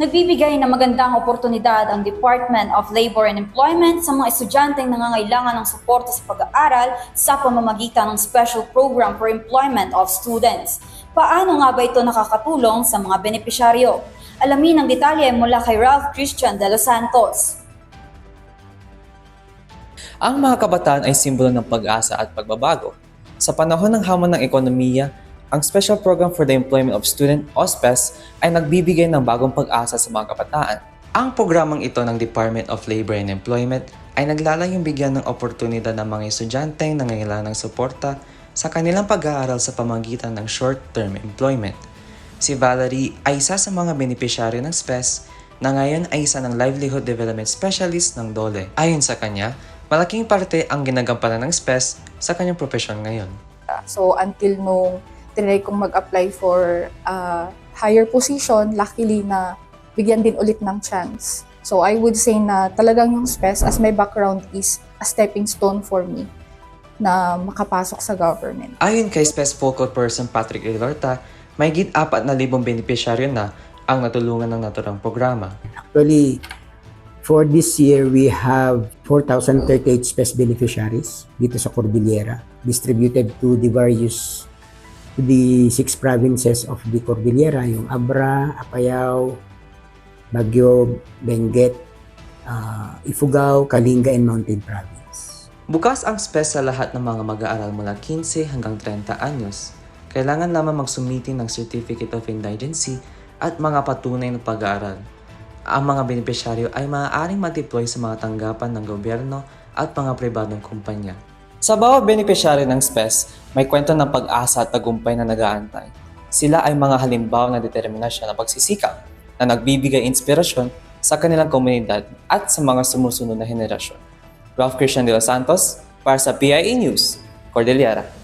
Nagbibigay ng magandang oportunidad ang Department of Labor and Employment sa mga estudyanteng nangangailangan ng suporta sa pag-aaral sa pamamagitan ng Special Program for Employment of Students. Paano nga ba ito nakakatulong sa mga benepisyaryo? Alamin ang detalye mula kay Ralph Christian de los Santos. Ang mga kabataan ay simbolo ng pag-asa at pagbabago. Sa panahon ng hamon ng ekonomiya, ang Special Program for the Employment of Student o SPES ay nagbibigay ng bagong pag-asa sa mga kabataan. Ang programang ito ng Department of Labor and Employment ay naglalayong bigyan ng oportunidad ng mga estudyanteng nangangailangan ng suporta sa kanilang pag-aaral sa pamagitan ng short-term employment. Si Valerie ay isa sa mga benepisyaryo ng SPES na ngayon ay isa ng Livelihood Development Specialist ng DOLE. Ayon sa kanya, malaking parte ang ginagampanan ng SPES sa kanyang profesyon ngayon. So until nung tinry kong mag-apply for a higher position, luckily na bigyan din ulit ng chance. So I would say na talagang yung SPES as my background is a stepping stone for me na makapasok sa government. Ayon kay SPES focal person Patrick Ilorta, may git apat na libong benepisyaryo na ang natulungan ng naturang programa. Actually, for this year, we have 4,038 SPES beneficiaries dito sa Cordillera, distributed to the various, the six provinces of the Cordillera, yung Abra, Apayao, Baguio, Benguet, uh, Ifugao, Kalinga, and Mountain Province. Bukas ang SPES sa lahat ng mga mag-aaral mula 15 hanggang 30 anyos. Kailangan lamang magsumiti ng Certificate of Indigency at mga patunay ng pag-aaral. Ang mga benepisyaryo ay maaaring ma-deploy sa mga tanggapan ng gobyerno at mga pribadong kumpanya. Sa bawat benepisyaryo ng SPES, may kwento ng pag-asa at tagumpay na nag-aantay. Sila ay mga halimbawa ng determinasyon at pagsisikap na nagbibigay inspirasyon sa kanilang komunidad at sa mga sumusunod na henerasyon. Ralph Christian de los Santos para sa PIE News, Cordillera.